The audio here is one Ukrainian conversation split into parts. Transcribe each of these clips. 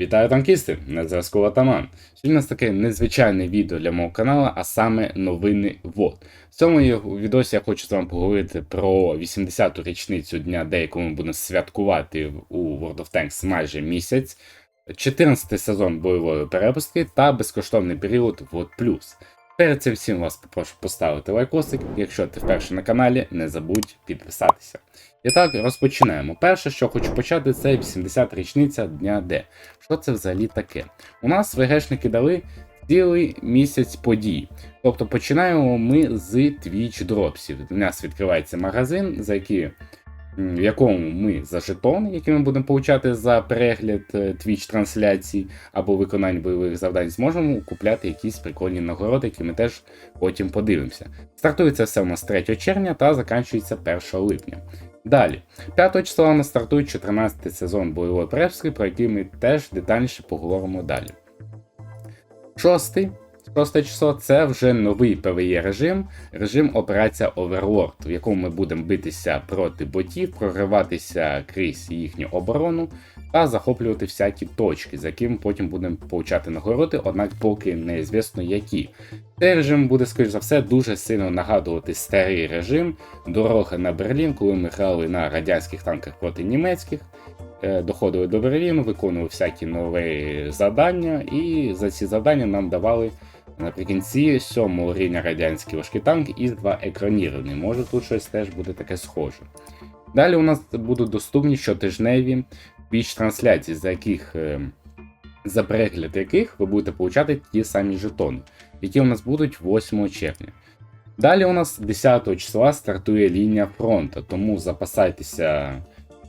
Вітаю танкісти! На зв'язку Атаман. Сьогодні у нас таке незвичайне відео для мого каналу, а саме новини ВОД. В цьому відео я хочу з вами поговорити про 80-ту річницю дня, де яку ми будемо святкувати у World of Tanks майже місяць, 14-й сезон бойової перепустки та безкоштовний період ВОД. Перед цим всім вас попрошу поставити лайкосик. Якщо ти вперше на каналі, не забудь підписатися. І так, розпочинаємо. Перше, що хочу почати, це 80 річниця Дня Д. Що це взагалі таке? У нас ВГшники дали цілий місяць подій. Тобто починаємо ми з Twitch дропсів. У нас відкривається магазин, за який, в якому ми за жетон, який ми будемо получати за перегляд е, Twitch трансляцій або виконання бойових завдань, зможемо купляти якісь прикольні нагороди, які ми теж потім подивимося. Стартується все у нас 3 червня та закінчується 1 липня. Далі, 5 числа у нас стартує 14 сезон бойової перепустки, про який ми теж детальніше поговоримо далі. Шостий, шосте число це вже новий PvE режим, режим операція Overlord, в якому ми будемо битися проти ботів, прориватися крізь їхню оборону та захоплювати всякі точки, за якими потім будемо получати нагороди, однак поки неізвісно які. Цей режим буде, скоріш за все, дуже сильно нагадувати старий режим дороги на Берлін, коли ми грали на радянських танках проти німецьких. Е, Доходили до Берліну, виконували всякі нові завдання, і за ці завдання нам давали наприкінці сьомого рівня радянський важкий танк із два екраніровані. Може тут щось теж буде таке схоже. Далі у нас будуть доступні щотижневі Twitch трансляції, за яких е, за перегляд яких ви будете получати ті самі жетони, які у нас будуть 8 червня. Далі у нас 10 числа стартує лінія фронту, тому запасайтеся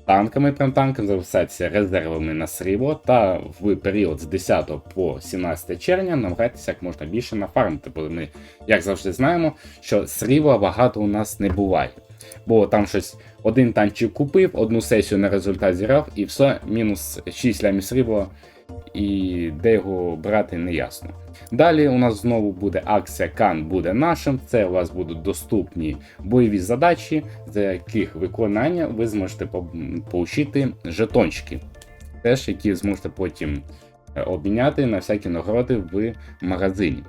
танками, прям танками, записатися резервами на срібло та в період з 10 по 17 червня намагайтеся як можна більше нафармити, бо ми, як завжди, знаємо, що срібла багато у нас не буває. Бо там щось один танчик купив, одну сесію на результат зіграв, і все, мінус 6 лямів срібла, і де його брати не ясно. Далі у нас знову буде акція Кан буде нашим. Це у вас будуть доступні бойові задачі, за яких виконання ви зможете получити жетончики, теж які зможете потім е, обміняти на всякі нагороди в магазині.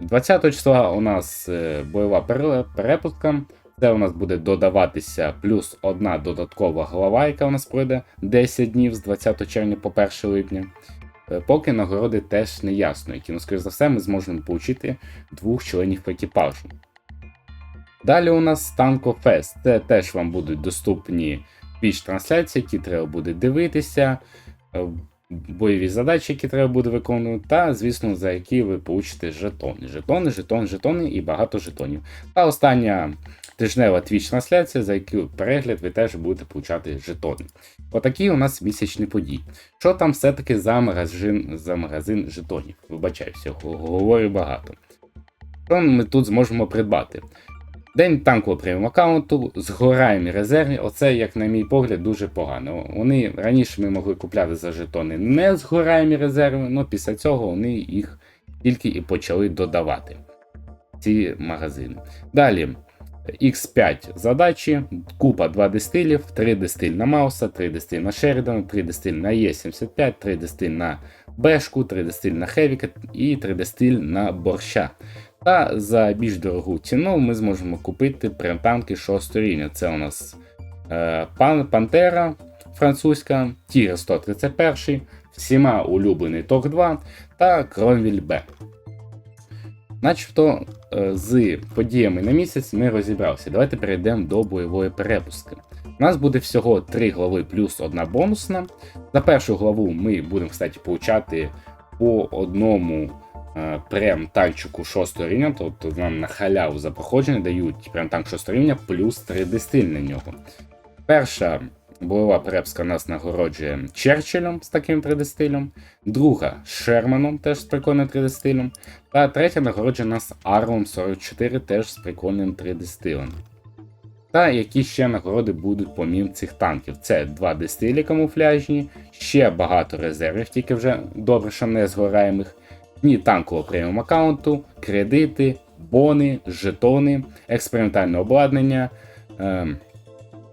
20 числа у нас е, бойова перепустка. Це у нас буде додаватися плюс одна додаткова глава, яка у нас пройде 10 днів з 20 червня по 1 липня. Е, Поки нагороди теж не ясно, які, ну, скоріш за все, ми зможемо отримати двох членів екіпажу. Далі у нас Танко Фест. Це теж вам будуть доступні піч трансляції, які треба буде дивитися, е, бойові задачі, які треба буде виконувати, та, звісно, за які ви получите жетони. Жетони, жетони, жетони і багато жетонів. Та остання тижнева Twitch трансляція, за яку перегляд ви теж будете получати жетони. Отакі у нас місячні події. Що там все-таки за магазин, за магазин жетонів? Вибачаюся, говорю багато. Що ми тут зможемо придбати? День танкового преміум аккаунту, згораємі резерві. Оце, як на мій погляд, дуже погано. Вони раніше ми могли купляти за жетони не згораємі резерви, але після цього вони їх тільки і почали додавати. Ці магазини. Далі. X5 задачі, купа 2 дистилів, 3 дистиль на Мауса, 3 дистиль на Шерідана, 3 дистиль на Е75, 3 дистиль на Бешку, 3 дистиль на Хевіка і 3 дистиль на борща. Та за більш дорогу ціну ми зможемо купити прем-танки 6 рівня. Це у нас е, Пан, Пантера французька, Тігр 131, всіма улюблений Ток 2 та Кромвіль Б. Начебто е, з подіями на місяць ми розібралися. Давайте перейдемо до бойової перепустки. У нас буде всього 3 глави плюс одна бонусна. За першу главу ми будемо, кстати, получати по одному е, прем танчику 6 рівня, тобто нам на халяву за проходження дають прем танк 6 рівня плюс 3 дистиль на нього. Перша бойова перепуска нас нагороджує Черчиллем з таким 3D-стилем, друга Шерманом теж з прикольним 3D-стилем, та третя нагороджує нас Арлом 44 теж з прикольним 3D-стилем. Та які ще нагороди будуть помім цих танків. Це 2 дистилі камуфляжні, ще багато резервів, тільки вже добре, що не згораємих, дні танкового преміум аккаунту, кредити, бони, жетони, експериментальне обладнання. ем,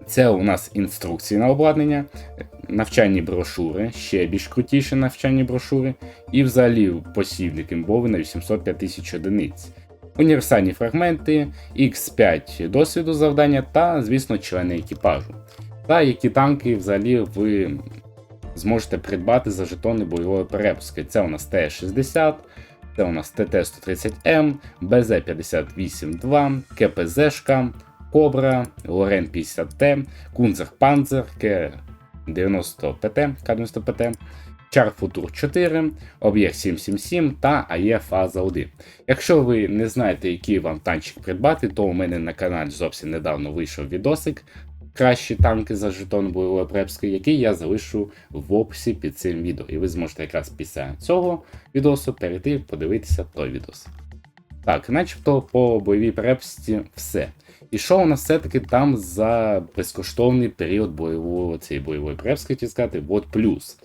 Це у нас інструкції на обладнання. навчальні брошури, ще більш крутіші навчальні брошури, і взагалі посібник імбовий на 805 тисяч одиниць. Універсальні фрагменти, X5 досвіду завдання та, звісно, члени екіпажу. Та які танки взагалі ви зможете придбати за жетони бойової перепуски. Це у нас Т-60, це у нас ТТ-130М, БЗ-58-2, КПЗшка, Кобра, Лорен 50Т, Кунзер Панзер, К-90ПТ, К-90ПТ, Чар Футур 4, Об'єкт 777 та АЕ Фаза 1. Якщо ви не знаєте, який вам танчик придбати, то у мене на каналі зовсім недавно вийшов відосик. Кращі танки за жетон бойової препски, який я залишу в описі під цим відео. І ви зможете якраз після цього відосу перейти подивитися той відос. Так, начебто по бойовій препсті все. І що у нас все-таки там за безкоштовний період бойової цієї бойової препски, сказати, вот плюс.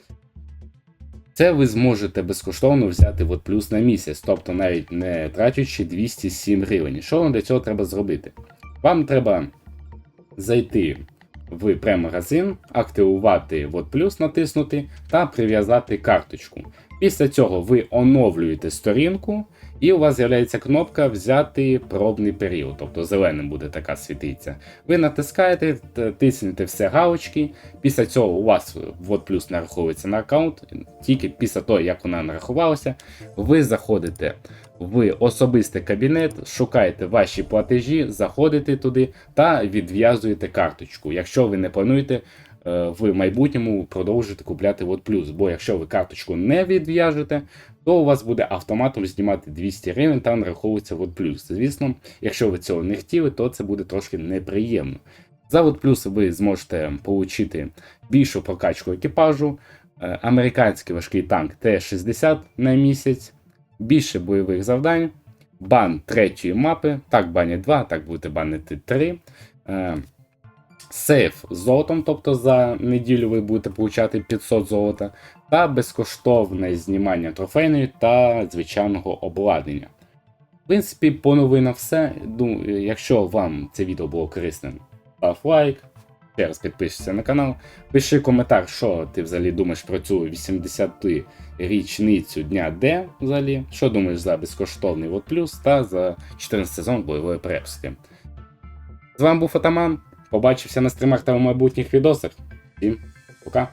Це ви зможете безкоштовно взяти вот плюс на місяць, тобто навіть не тратячи 207 гривень. Що вам для цього треба зробити? Вам треба зайти в премагазин, активувати вот плюс, натиснути та прив'язати карточку. Після цього ви оновлюєте сторінку, і у вас з'являється кнопка Взяти пробний період, тобто зеленим буде така світиться. Ви натискаєте, тиснете все галочки. Після цього у вас вот плюс нараховується на аккаунт. Тільки після того, як вона нарахувалася, ви заходите в особистий кабінет, шукаєте ваші платежі, заходите туди та відв'язуєте карточку. Якщо ви не плануєте в майбутньому продовжити купляти плюс, бо якщо ви карточку не відв'яжете, то у вас буде автоматом знімати 200 гривень та нараховується плюс. Звісно, якщо ви цього не хотіли, то це буде трошки неприємно. За плюс ви зможете отримати більшу прокачку екіпажу, е, американський важкий танк Т-60 на місяць, більше бойових завдань, бан третьої мапи, так банять 2, так будете банити 3. Сейф з золотом, тобто за неділю ви будете получати 500 золота, та безкоштовне знімання трофейної та звичайного обладнання. В принципі, по новинам все. Думаю, якщо вам це відео було корисним, став лайк. Ще раз підпишися на канал. Пиши коментар, що ти взагалі думаєш про цю 80-ту річницю дня Д взагалі. Що думаєш за безкоштовний Вот Плюс та за 14 сезон бойової препски. З вами був Атаман. Побачився на стрімах та в майбутніх відосах. Всім пока!